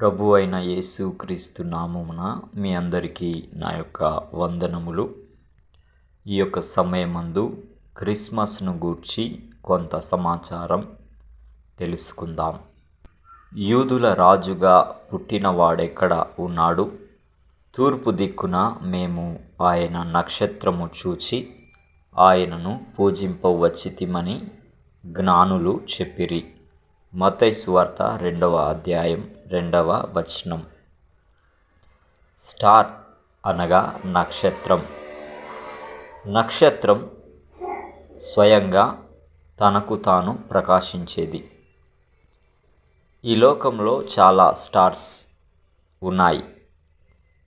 ప్రభు అయిన యేసు క్రీస్తు నామమున మీ అందరికీ నా యొక్క వందనములు. ఈ యొక్క సమయమందు క్రిస్మస్ను గూర్చి కొంత సమాచారం తెలుసుకుందాం. యూదుల రాజుగా పుట్టినవాడెక్కడ ఉన్నాడు? తూర్పు దిక్కున మేము ఆయన నక్షత్రము చూచి ఆయనను పూజింపవచ్చితిమని జ్ఞానులు చెప్పిరి. మతై సువార్త రెండవ అధ్యాయం రెండవ వచనం. స్టార్ అనగా నక్షత్రం. నక్షత్రం స్వయంగా తనకు తాను ప్రకాశించేది. ఈ లోకంలో చాలా స్టార్స్ ఉన్నాయి.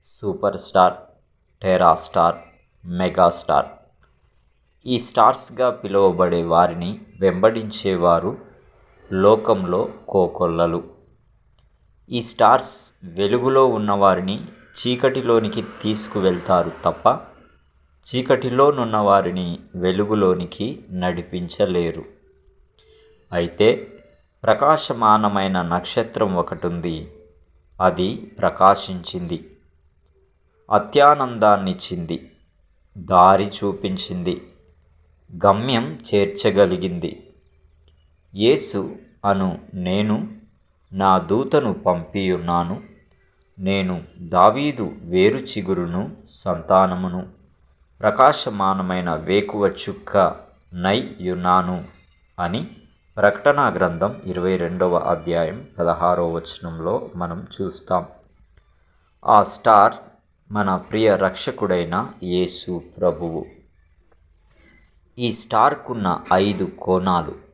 Super star tera star mega star. ఈ స్టార్స్గా పిలువబడే వారిని వెంబడించేవారు లోకంలో కోకొల్లలు. ఈ స్టార్స్ వెలుగులో ఉన్నవారిని చీకటిలోనికి తీసుకువెళ్తారు తప్ప చీకటిలోనున్న వారిని వెలుగులోనికి నడిపించలేరు. అయితే ప్రకాశమానమైన నక్షత్రం ఒకటి ఉంది అది ప్రకాశించింది. అత్యానందాన్నిచ్చింది. దారి చూపించింది. గమ్యం చేర్చగలిగింది. యేసు అను నేను నా దూతను పంపియున్నాను. నేను దావీదు వేరు చిగురును సంతానమును ప్రకాశమానమైన వేకువ చుక్క నైయున్నాను అని ప్రకటనా గ్రంథం ఇరవై రెండవ అధ్యాయం పదహారో వచనంలో మనం చూస్తాం. ఆ స్టార్ మన ప్రియ రక్షకుడైన యేసు ప్రభువు. ఈ స్టార్కున్న ఐదు కోణాలు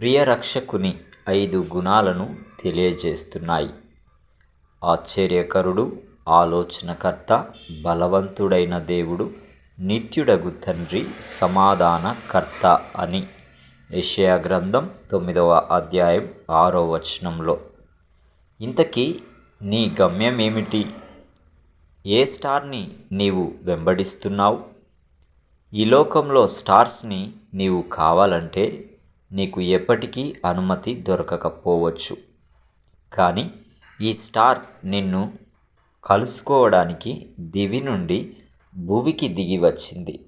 ప్రియరక్షకుని ఐదు గుణాలను తెలియజేస్తున్నాయి. ఆశ్చర్యకరుడు ఆలోచనకర్త బలవంతుడైన దేవుడు నిత్యుడగు తండ్రి సమాధానకర్త అని యషయా గ్రంథం తొమ్మిదవ అధ్యాయం ఆరో వచనంలో. ఇంతకీ నీ గమ్యం ఏమిటి ఏ స్టార్ని నీవు వెంబడిస్తున్నావు? ఈ లోకంలో స్టార్స్ని నీవు కావాలంటే నీకు ఎప్పటికీ అనుమతి దొరకకపోవచ్చు. కానీ ఈ స్టార్ నిన్ను కలుసుకోవడానికి దివి నుండి భువికి దిగి వచ్చింది.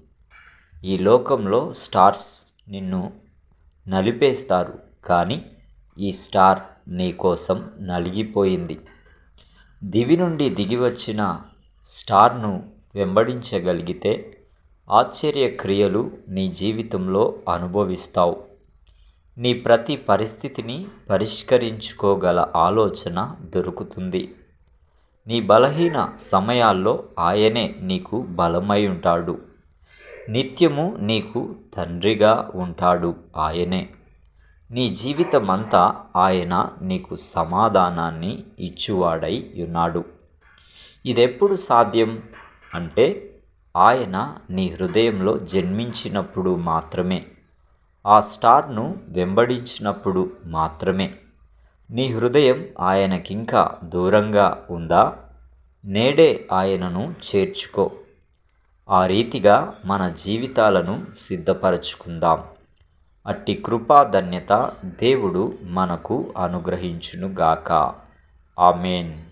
ఈ లోకంలో స్టార్స్ నిన్ను నలిపేస్తారు కానీ ఈ స్టార్ నీ కోసం నలిగిపోయింది. దివి నుండి దిగి వచ్చిన స్టార్ను వెంబడించగలిగితే ఆశ్చర్య క్రియలు నీ జీవితంలో అనుభవిస్తావు. నీ ప్రతి పరిస్థితిని పరిష్కరించుకోగల ఆలోచన దొరుకుతుంది. నీ బలహీన సమయాల్లో ఆయనే నీకు బలమై ఉంటాడు. నిత్యము నీకు తండ్రిగా ఉంటాడు ఆయనే. నీ జీవితమంతా ఆయన నీకు సమాధానాన్ని ఇచ్చువాడై ఉన్నాడు. ఇదెప్పుడు సాధ్యం? అంటే ఆయన నీ హృదయంలో జన్మించినప్పుడు మాత్రమే. ఆ స్టార్ను వెంబడించినప్పుడు మాత్రమే. నీ హృదయం ఆయనకింకా దూరంగా ఉందా? నేడే ఆయనను చేర్చుకో. ఆ రీతిగా మన జీవితాలను సిద్ధపరచుకుందాం. అట్టి కృపాధన్యత దేవుడు మనకు అనుగ్రహించునుగాక. ఆమెన్.